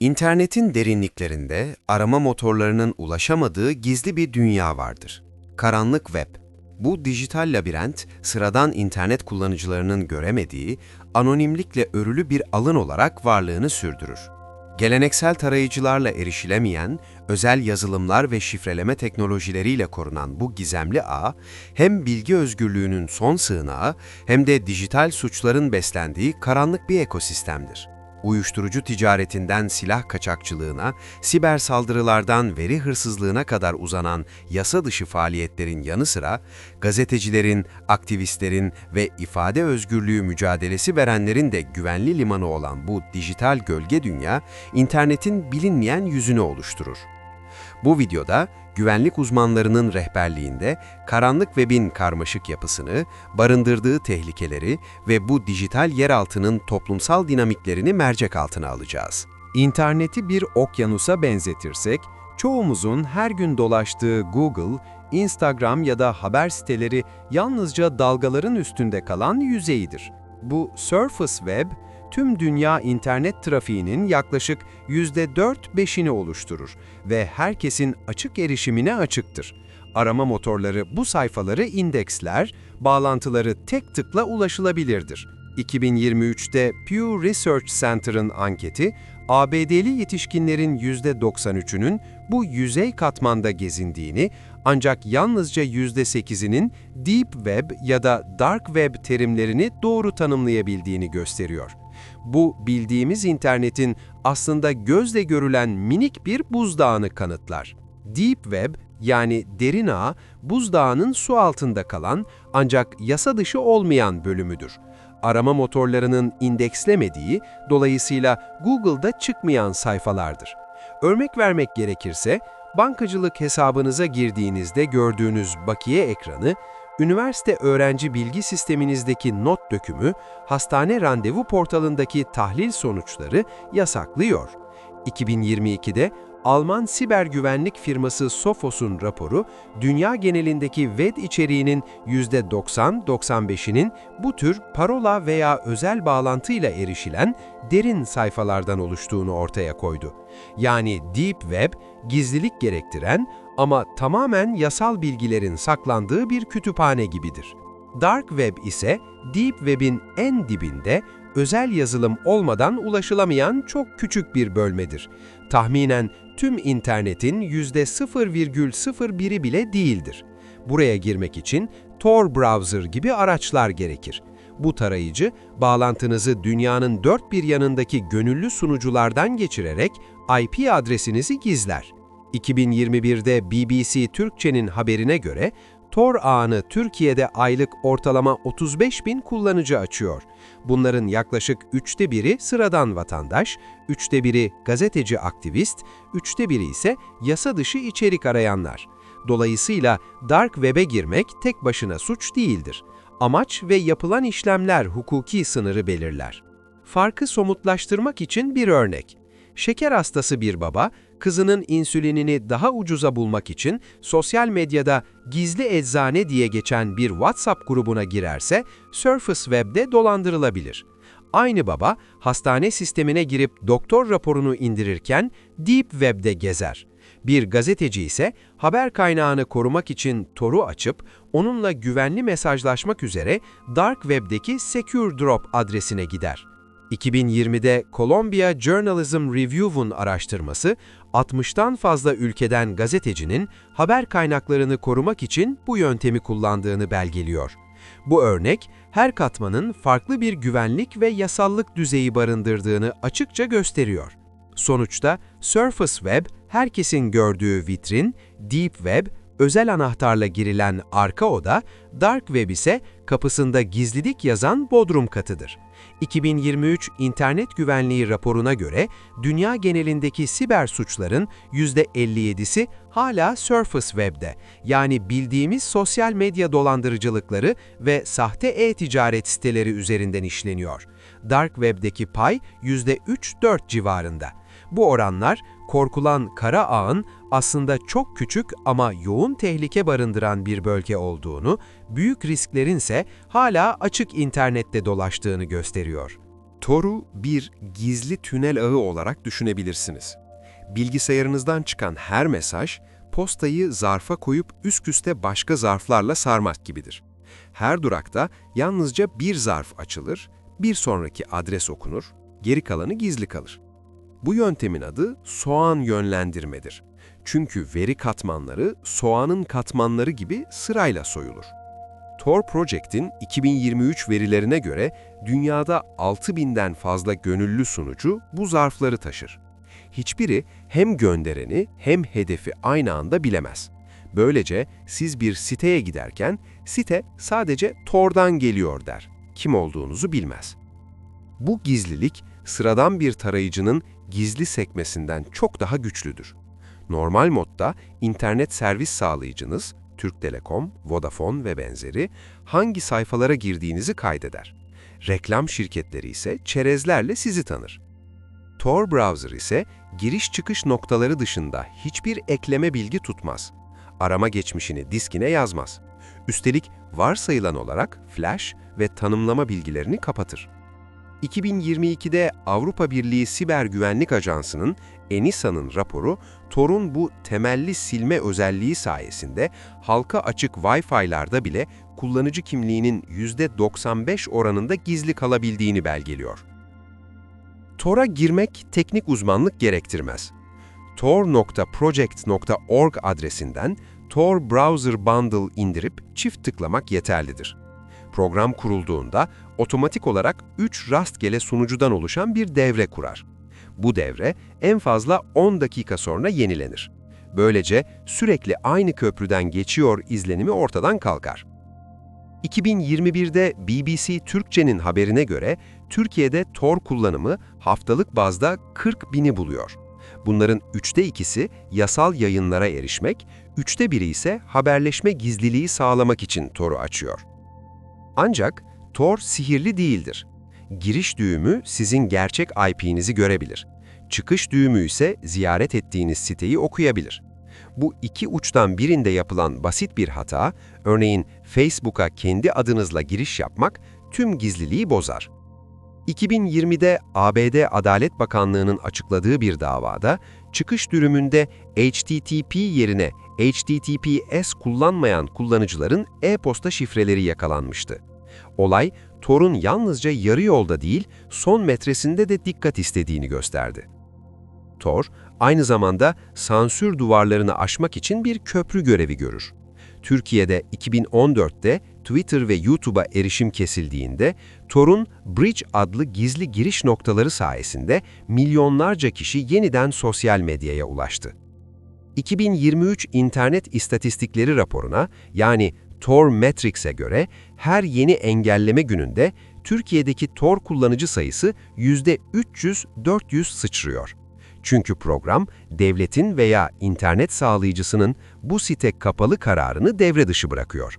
İnternetin derinliklerinde arama motorlarının ulaşamadığı gizli bir dünya vardır. Karanlık web. Bu dijital labirent, sıradan internet kullanıcılarının göremediği, anonimlikle örülü bir alın olarak varlığını sürdürür. Geleneksel tarayıcılarla erişilemeyen, özel yazılımlar ve şifreleme teknolojileriyle korunan bu gizemli ağ, hem bilgi özgürlüğünün son sığınağı hem de dijital suçların beslendiği karanlık bir ekosistemdir. Uyuşturucu ticaretinden silah kaçakçılığına, siber saldırılardan veri hırsızlığına kadar uzanan yasa dışı faaliyetlerin yanı sıra, gazetecilerin, aktivistlerin ve ifade özgürlüğü mücadelesi verenlerin de güvenli limanı olan bu dijital gölge dünya, internetin bilinmeyen yüzünü oluşturur. Bu videoda güvenlik uzmanlarının rehberliğinde karanlık webin karmaşık yapısını, barındırdığı tehlikeleri ve bu dijital yeraltının toplumsal dinamiklerini mercek altına alacağız. İnterneti bir okyanusa benzetirsek, çoğumuzun her gün dolaştığı Google, Instagram ya da haber siteleri yalnızca dalgaların üstünde kalan yüzeyidir. Bu Surface Web, tüm dünya internet trafiğinin yaklaşık %4-5'ini oluşturur ve herkesin açık erişimine açıktır. Arama motorları bu sayfaları indeksler, bağlantıları tek tıkla ulaşılabilirdir. 2023'te Pew Research Center'ın anketi, ABD'li yetişkinlerin %93'ünün bu yüzey katmanda gezindiğini, ancak yalnızca %8'inin Deep Web ya da Dark Web terimlerini doğru tanımlayabildiğini gösteriyor. Bu bildiğimiz internetin aslında gözle görülen minik bir buzdağını kanıtlar. Deep Web yani derin ağ, buzdağının su altında kalan ancak yasa dışı olmayan bölümüdür. Arama motorlarının indekslemediği, dolayısıyla Google'da çıkmayan sayfalardır. Örnek vermek gerekirse, bankacılık hesabınıza girdiğinizde gördüğünüz bakiye ekranı, üniversite öğrenci bilgi sisteminizdeki not dökümü, hastane randevu portalındaki tahlil sonuçları yasaklıyor. 2022'de Alman siber güvenlik firması Sophos'un raporu, dünya genelindeki web içeriğinin %90-95'inin bu tür parola veya özel bağlantıyla erişilen derin sayfalardan oluştuğunu ortaya koydu. Yani Deep Web, gizlilik gerektiren ama tamamen yasal bilgilerin saklandığı bir kütüphane gibidir. Dark Web ise Deep Web'in en dibinde özel yazılım olmadan ulaşılamayan çok küçük bir bölmedir. Tahminen tüm internetin %0,01'i bile değildir. Buraya girmek için Tor browser gibi araçlar gerekir. Bu tarayıcı, bağlantınızı dünyanın dört bir yanındaki gönüllü sunuculardan geçirerek IP adresinizi gizler. 2021'de BBC Türkçe'nin haberine göre Tor ağını Türkiye'de aylık ortalama 35 bin kullanıcı açıyor. Bunların yaklaşık üçte biri sıradan vatandaş, üçte biri gazeteci aktivist, üçte biri ise yasa dışı içerik arayanlar. Dolayısıyla Dark Web'e girmek tek başına suç değildir. Amaç ve yapılan işlemler hukuki sınırı belirler. Farkı somutlaştırmak için bir örnek. Şeker hastası bir baba, kızının insülinini daha ucuza bulmak için sosyal medyada gizli eczane diye geçen bir WhatsApp grubuna girerse Surface Web'de dolandırılabilir. Aynı baba hastane sistemine girip doktor raporunu indirirken Deep Web'de gezer. Bir gazeteci ise haber kaynağını korumak için Tor'u açıp onunla güvenli mesajlaşmak üzere Dark Web'deki Secure Drop adresine gider. 2020'de Columbia Journalism Review'un araştırması, 60'tan fazla ülkeden gazetecinin haber kaynaklarını korumak için bu yöntemi kullandığını belgeliyor. Bu örnek, her katmanın farklı bir güvenlik ve yasallık düzeyi barındırdığını açıkça gösteriyor. Sonuçta Surface Web, herkesin gördüğü vitrin, Deep Web, özel anahtarla girilen arka oda, Dark Web ise kapısında gizlilik yazan bodrum katıdır. 2023 İnternet Güvenliği raporuna göre dünya genelindeki siber suçların %57'si hala Surface Web'de, yani bildiğimiz sosyal medya dolandırıcılıkları ve sahte e-ticaret siteleri üzerinden işleniyor. Dark Web'deki pay %3-4 civarında. Bu oranlar korkulan kara ağın aslında çok küçük ama yoğun tehlike barındıran bir bölge olduğunu, büyük risklerin ise hala açık internette dolaştığını gösteriyor. Tor'u bir gizli tünel ağı olarak düşünebilirsiniz. Bilgisayarınızdan çıkan her mesaj, postayı zarfa koyup üst üste başka zarflarla sarmak gibidir. Her durakta yalnızca bir zarf açılır, bir sonraki adres okunur, geri kalanı gizli kalır. Bu yöntemin adı soğan yönlendirmedir. Çünkü veri katmanları soğanın katmanları gibi sırayla soyulur. Tor Project'in 2023 verilerine göre dünyada 6000'den fazla gönüllü sunucu bu zarfları taşır. Hiçbiri hem göndereni hem hedefi aynı anda bilemez. Böylece siz bir siteye giderken site sadece Tor'dan geliyor der. Kim olduğunuzu bilmez. Bu gizlilik sıradan bir tarayıcının gizli sekmesinden çok daha güçlüdür. Normal modda internet servis sağlayıcınız, Türk Telekom, Vodafone ve benzeri hangi sayfalara girdiğinizi kaydeder. Reklam şirketleri ise çerezlerle sizi tanır. Tor browser ise giriş çıkış noktaları dışında hiçbir ekleme bilgi tutmaz. Arama geçmişini diskine yazmaz. Üstelik varsayılan olarak flash ve tanımlama bilgilerini kapatır. 2022'de Avrupa Birliği Siber Güvenlik Ajansı'nın ENISA'nın raporu, Tor'un bu temelli silme özelliği sayesinde halka açık Wi-Fi'larda bile kullanıcı kimliğinin %95 oranında gizli kalabildiğini belgeliyor. Tor'a girmek teknik uzmanlık gerektirmez. tor.project.org adresinden Tor Browser Bundle indirip çift tıklamak yeterlidir. Program kurulduğunda otomatik olarak 3 rastgele sunucudan oluşan bir devre kurar. Bu devre en fazla 10 dakika sonra yenilenir. Böylece sürekli aynı köprüden geçiyor izlenimi ortadan kalkar. 2021'de BBC Türkçe'nin haberine göre Türkiye'de Tor kullanımı haftalık bazda 40 bini buluyor. Bunların üçte ikisi yasal yayınlara erişmek, üçte biri ise haberleşme gizliliği sağlamak için Tor'u açıyor. Ancak Tor sihirli değildir. Giriş düğümü sizin gerçek IP'nizi görebilir. Çıkış düğümü ise ziyaret ettiğiniz siteyi okuyabilir. Bu iki uçtan birinde yapılan basit bir hata, örneğin Facebook'a kendi adınızla giriş yapmak, tüm gizliliği bozar. 2020'de ABD Adalet Bakanlığı'nın açıkladığı bir davada, çıkış dürümünde HTTP yerine HTTPS kullanmayan kullanıcıların e-posta şifreleri yakalanmıştı. Olay, Tor'un yalnızca yarı yolda değil, son metresinde de dikkat istediğini gösterdi. Tor, aynı zamanda sansür duvarlarını aşmak için bir köprü görevi görür. Türkiye'de 2014'te Twitter ve YouTube'a erişim kesildiğinde, Tor'un Bridge adlı gizli giriş noktaları sayesinde milyonlarca kişi yeniden sosyal medyaya ulaştı. 2023 İnternet İstatistikleri raporuna yani Tor Metrics'e göre her yeni engelleme gününde Türkiye'deki Tor kullanıcı sayısı %300-400 sıçrıyor. Çünkü program, devletin veya internet sağlayıcısının bu site kapalı kararını devre dışı bırakıyor.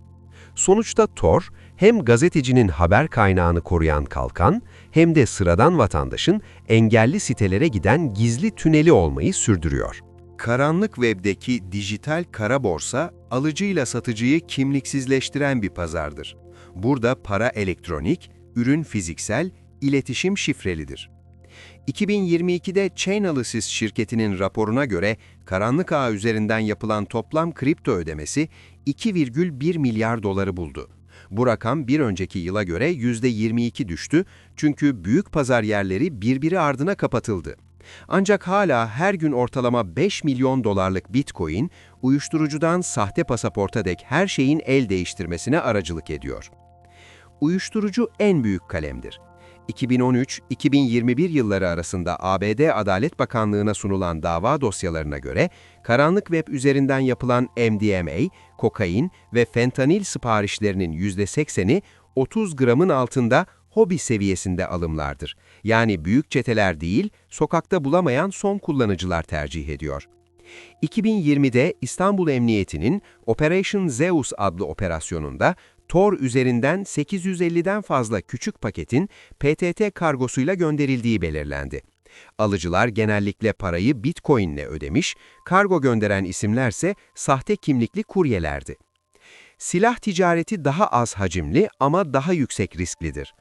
Sonuçta Tor, hem gazetecinin haber kaynağını koruyan kalkan, hem de sıradan vatandaşın engelli sitelere giden gizli tüneli olmayı sürdürüyor. Karanlık webdeki dijital kara borsa, alıcıyla satıcıyı kimliksizleştiren bir pazardır. Burada para elektronik, ürün fiziksel, iletişim şifrelidir. 2022'de Chainalysis şirketinin raporuna göre karanlık ağ üzerinden yapılan toplam kripto ödemesi 2,1 milyar doları buldu. Bu rakam bir önceki yıla göre %22 düştü çünkü büyük pazar yerleri birbiri ardına kapatıldı. Ancak hala her gün ortalama 5 milyon dolarlık bitcoin, uyuşturucudan sahte pasaporta dek her şeyin el değiştirmesine aracılık ediyor. Uyuşturucu en büyük kalemdir. 2013-2021 yılları arasında ABD Adalet Bakanlığı'na sunulan dava dosyalarına göre, karanlık web üzerinden yapılan MDMA, kokain ve fentanil siparişlerinin %80'i 30 gramın altında hobi seviyesinde alımlardır. Yani büyük çeteler değil, sokakta bulamayan son kullanıcılar tercih ediyor. 2020'de İstanbul Emniyeti'nin Operation Zeus adlı operasyonunda Tor üzerinden 850'den fazla küçük paketin PTT kargosuyla gönderildiği belirlendi. Alıcılar genellikle parayı Bitcoin ile ödemiş, kargo gönderen isimlerse sahte kimlikli kuryelerdi. Silah ticareti daha az hacimli ama daha yüksek risklidir.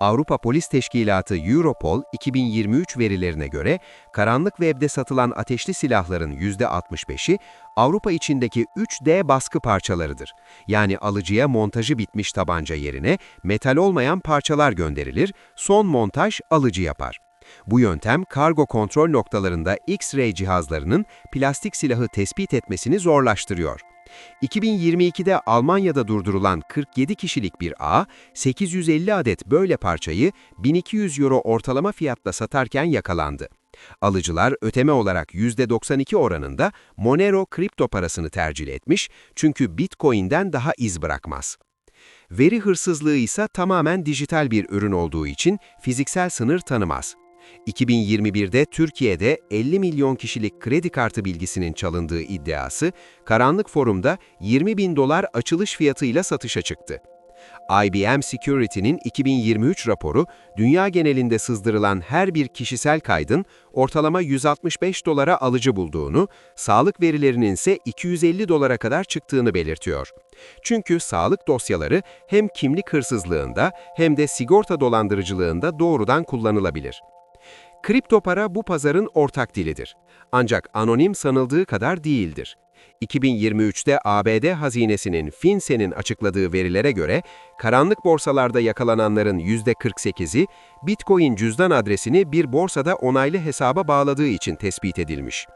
Avrupa Polis Teşkilatı Europol 2023 verilerine göre karanlık webde satılan ateşli silahların %65'i Avrupa içindeki 3D baskı parçalarıdır. Yani alıcıya montajı bitmiş tabanca yerine metal olmayan parçalar gönderilir, son montaj alıcı yapar. Bu yöntem kargo kontrol noktalarında X-ray cihazlarının plastik silahı tespit etmesini zorlaştırıyor. 2022'de Almanya'da durdurulan 47 kişilik bir ağ, 850 adet böyle parçayı 1200 euro ortalama fiyatla satarken yakalandı. Alıcılar öteme olarak %92 oranında Monero kripto parasını tercih etmiş çünkü Bitcoin'den daha iz bırakmaz. Veri hırsızlığı ise tamamen dijital bir ürün olduğu için fiziksel sınır tanımaz. 2021'de Türkiye'de 50 milyon kişilik kredi kartı bilgisinin çalındığı iddiası, Karanlık Forum'da 20 bin dolar açılış fiyatıyla satışa çıktı. IBM Security'nin 2023 raporu, dünya genelinde sızdırılan her bir kişisel kaydın ortalama 165 dolara alıcı bulduğunu, sağlık verilerinin ise 250 dolara kadar çıktığını belirtiyor. Çünkü sağlık dosyaları hem kimlik hırsızlığında hem de sigorta dolandırıcılığında doğrudan kullanılabilir. Kripto para bu pazarın ortak dilidir. Ancak anonim sanıldığı kadar değildir. 2023'te ABD hazinesinin FinCEN'in açıkladığı verilere göre, karanlık borsalarda yakalananların %48'i, Bitcoin cüzdan adresini bir borsada onaylı hesaba bağladığı için tespit edilmiş.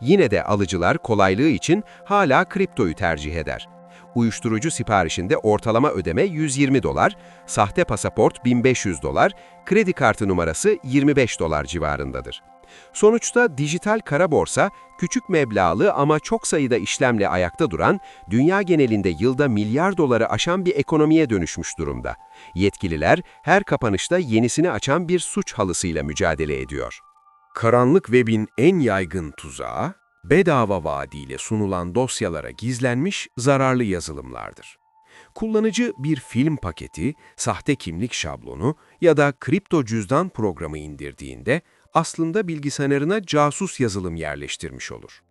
Yine de alıcılar kolaylığı için hala kriptoyu tercih eder. Uyuşturucu siparişinde ortalama ödeme 120 dolar, sahte pasaport 1500 dolar, kredi kartı numarası 25 dolar civarındadır. Sonuçta dijital kara borsa, küçük meblağlı ama çok sayıda işlemle ayakta duran, dünya genelinde yılda milyar doları aşan bir ekonomiye dönüşmüş durumda. Yetkililer her kapanışta yenisini açan bir suç halısıyla mücadele ediyor. Karanlık webin en yaygın tuzağı, bedava vaadiyle sunulan dosyalara gizlenmiş zararlı yazılımlardır. Kullanıcı bir film paketi, sahte kimlik şablonu ya da kripto cüzdan programı indirdiğinde aslında bilgisayarına casus yazılım yerleştirmiş olur.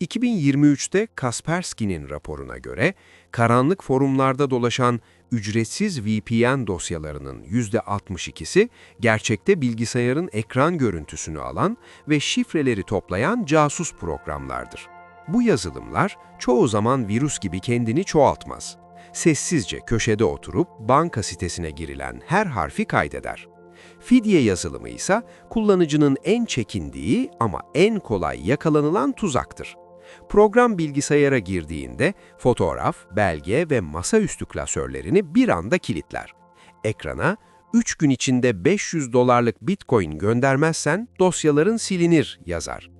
2023'te Kaspersky'nin raporuna göre, karanlık forumlarda dolaşan ücretsiz VPN dosyalarının %62'si gerçekte bilgisayarın ekran görüntüsünü alan ve şifreleri toplayan casus programlardır. Bu yazılımlar çoğu zaman virüs gibi kendini çoğaltmaz. Sessizce köşede oturup banka sitesine girilen her harfi kaydeder. Fidye yazılımı ise kullanıcının en çekindiği ama en kolay yakalanılan tuzaktır. Program bilgisayara girdiğinde fotoğraf, belge ve masaüstü klasörlerini bir anda kilitler. Ekrana 3 gün içinde 500 dolarlık bitcoin göndermezsen dosyaların silinir yazar.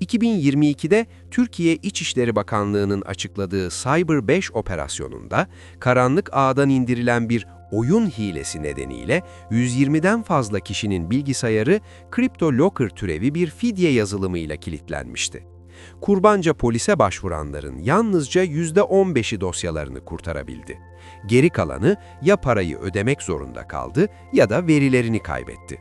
2022'de Türkiye İçişleri Bakanlığı'nın açıkladığı Cyber 5 operasyonunda karanlık ağdan indirilen bir oyun hilesi nedeniyle 120'den fazla kişinin bilgisayarı Crypto Locker türevi bir fidye yazılımıyla kilitlenmişti. Kurbanca polise başvuranların yalnızca %15'i dosyalarını kurtarabildi. Geri kalanı ya parayı ödemek zorunda kaldı ya da verilerini kaybetti.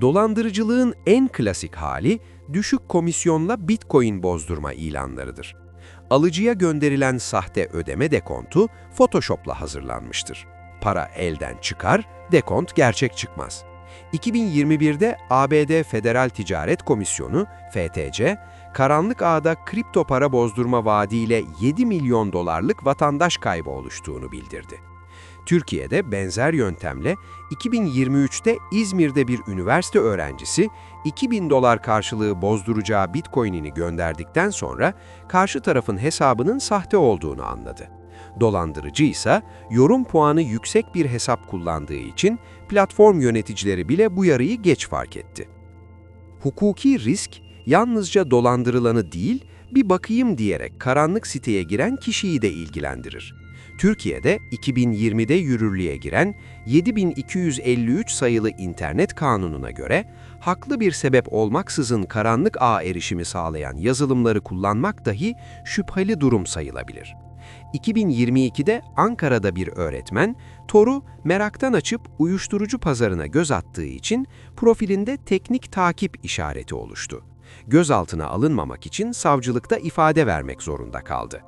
Dolandırıcılığın en klasik hali düşük komisyonla bitcoin bozdurma ilanlarıdır. Alıcıya gönderilen sahte ödeme dekontu Photoshop'la hazırlanmıştır. Para elden çıkar, dekont gerçek çıkmaz. 2021'de ABD Federal Ticaret Komisyonu, FTC, karanlık ağda kripto para bozdurma vaadiyle 7 milyon dolarlık vatandaş kaybı oluştuğunu bildirdi. Türkiye'de benzer yöntemle 2023'te İzmir'de bir üniversite öğrencisi 2000 dolar karşılığı bozduracağı bitcoin'ini gönderdikten sonra karşı tarafın hesabının sahte olduğunu anladı. Dolandırıcı ise yorum puanı yüksek bir hesap kullandığı için platform yöneticileri bile bu yarıyı geç fark etti. Hukuki risk yalnızca dolandırılanı değil, bir bakayım diyerek karanlık siteye giren kişiyi de ilgilendirir. Türkiye'de 2020'de yürürlüğe giren 7253 sayılı internet kanununa göre haklı bir sebep olmaksızın karanlık ağ erişimi sağlayan yazılımları kullanmak dahi şüpheli durum sayılabilir. 2022'de Ankara'da bir öğretmen, Tor'u meraktan açıp uyuşturucu pazarına göz attığı için profilinde teknik takip işareti oluştu. Gözaltına alınmamak için savcılıkta ifade vermek zorunda kaldı.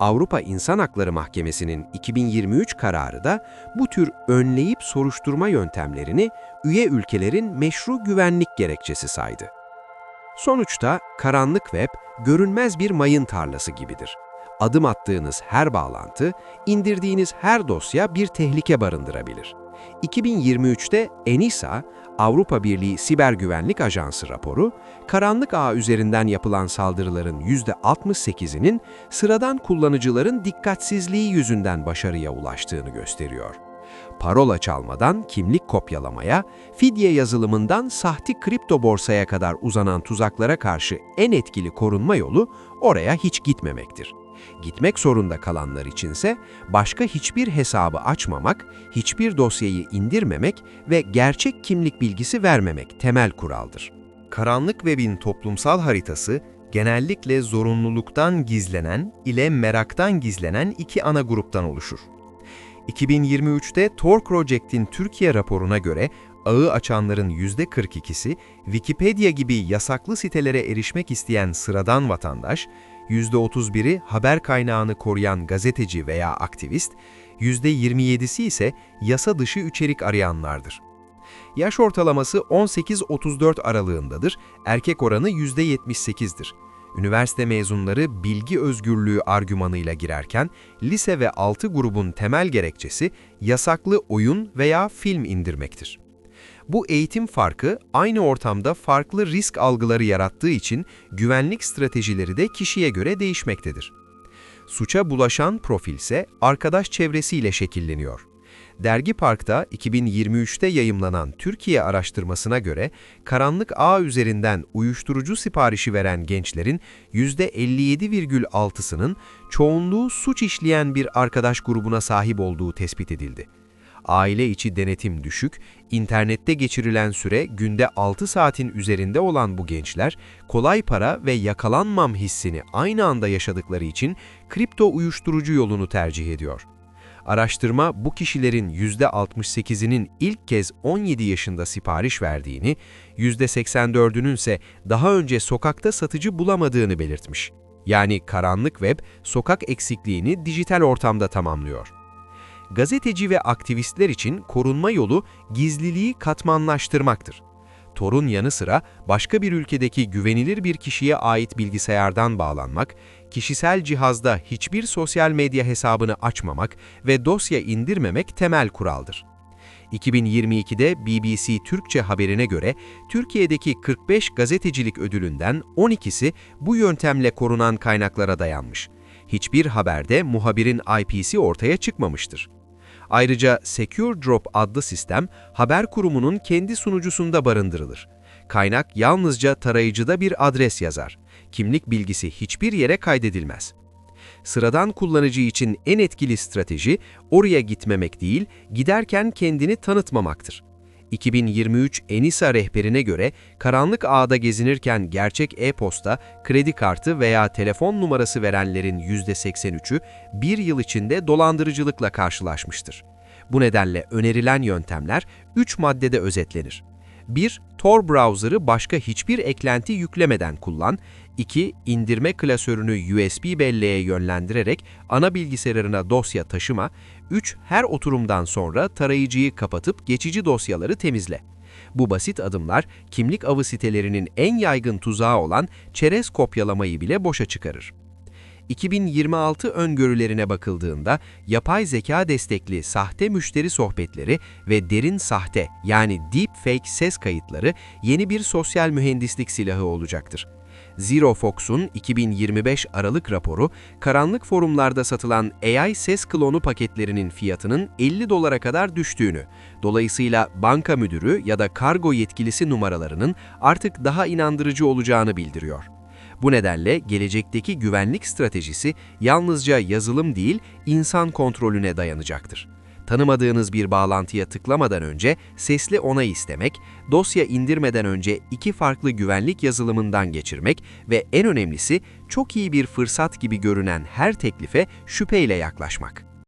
Avrupa İnsan Hakları Mahkemesi'nin 2023 kararı da bu tür önleyip soruşturma yöntemlerini üye ülkelerin meşru güvenlik gerekçesi saydı. Sonuçta karanlık web görünmez bir mayın tarlası gibidir. Adım attığınız her bağlantı, indirdiğiniz her dosya bir tehlike barındırabilir. 2023'te ENISA, Avrupa Birliği Siber Güvenlik Ajansı raporu, karanlık ağ üzerinden yapılan saldırıların %68'inin sıradan kullanıcıların dikkatsizliği yüzünden başarıya ulaştığını gösteriyor. Parola çalmadan kimlik kopyalamaya, fidye yazılımından sahte kripto borsaya kadar uzanan tuzaklara karşı en etkili korunma yolu oraya hiç gitmemektir. Gitmek zorunda kalanlar içinse başka hiçbir hesabı açmamak, hiçbir dosyayı indirmemek ve gerçek kimlik bilgisi vermemek temel kuraldır. Karanlık webin toplumsal haritası genellikle zorunluluktan gizlenen ile meraktan gizlenen iki ana gruptan oluşur. 2023'te Tor Project'in Türkiye raporuna göre ağı açanların %42'si Wikipedia gibi yasaklı sitelere erişmek isteyen sıradan vatandaş, %31'i haber kaynağını koruyan gazeteci veya aktivist, %27'si ise yasa dışı içerik arayanlardır. Yaş ortalaması 18-34 aralığındadır, erkek oranı %78'dir. Üniversite mezunları bilgi özgürlüğü argümanıyla girerken, lise ve altı grubun temel gerekçesi yasaklı oyun veya film indirmektir. Bu eğitim farkı aynı ortamda farklı risk algıları yarattığı için güvenlik stratejileri de kişiye göre değişmektedir. Suça bulaşan profil ise arkadaş çevresiyle şekilleniyor. Dergi Park'ta 2023'te yayımlanan Türkiye araştırmasına göre karanlık ağ üzerinden uyuşturucu siparişi veren gençlerin %57,6'sının çoğunluğu suç işleyen bir arkadaş grubuna sahip olduğu tespit edildi. Aile içi denetim düşük, internette geçirilen süre günde 6 saatin üzerinde olan bu gençler, kolay para ve yakalanmam hissini aynı anda yaşadıkları için kripto uyuşturucu yolunu tercih ediyor. Araştırma bu kişilerin %68'inin ilk kez 17 yaşında sipariş verdiğini, %84'ünün ise daha önce sokakta satıcı bulamadığını belirtmiş. Yani karanlık web, sokak eksikliğini dijital ortamda tamamlıyor. Gazeteci ve aktivistler için korunma yolu gizliliği katmanlaştırmaktır. Tor'un yanı sıra başka bir ülkedeki güvenilir bir kişiye ait bilgisayardan bağlanmak, kişisel cihazda hiçbir sosyal medya hesabını açmamak ve dosya indirmemek temel kuraldır. 2022'de BBC Türkçe haberine göre Türkiye'deki 45 gazetecilik ödülünden 12'si bu yöntemle korunan kaynaklara dayanmış. Hiçbir haberde muhabirin IP'si ortaya çıkmamıştır. Ayrıca Secure Drop adlı sistem haber kurumunun kendi sunucusunda barındırılır. Kaynak yalnızca tarayıcıda bir adres yazar. Kimlik bilgisi hiçbir yere kaydedilmez. Sıradan kullanıcı için en etkili strateji oraya gitmemek değil, giderken kendini tanıtmamaktır. 2023 ENISA rehberine göre karanlık ağda gezinirken gerçek e-posta, kredi kartı veya telefon numarası verenlerin %83'ü bir yıl içinde dolandırıcılıkla karşılaşmıştır. Bu nedenle önerilen yöntemler 3 maddede özetlenir. 1. Tor browser'ı başka hiçbir eklenti yüklemeden kullan. 2. İndirme klasörünü USB belleğe yönlendirerek ana bilgisayarına dosya taşıma. 3. Her oturumdan sonra tarayıcıyı kapatıp geçici dosyaları temizle. Bu basit adımlar kimlik avı sitelerinin en yaygın tuzağı olan çerez kopyalamayı bile boşa çıkarır. 2026 öngörülerine bakıldığında yapay zeka destekli sahte müşteri sohbetleri ve derin sahte yani deepfake ses kayıtları yeni bir sosyal mühendislik silahı olacaktır. Zero Fox'un 2025 Aralık raporu, karanlık forumlarda satılan AI ses klonu paketlerinin fiyatının 50 dolara kadar düştüğünü, dolayısıyla banka müdürü ya da kargo yetkilisi numaralarının artık daha inandırıcı olacağını bildiriyor. Bu nedenle gelecekteki güvenlik stratejisi yalnızca yazılım değil, insan kontrolüne dayanacaktır. Tanımadığınız bir bağlantıya tıklamadan önce sesli onay istemek, dosya indirmeden önce iki farklı güvenlik yazılımından geçirmek ve en önemlisi çok iyi bir fırsat gibi görünen her teklife şüpheyle yaklaşmak.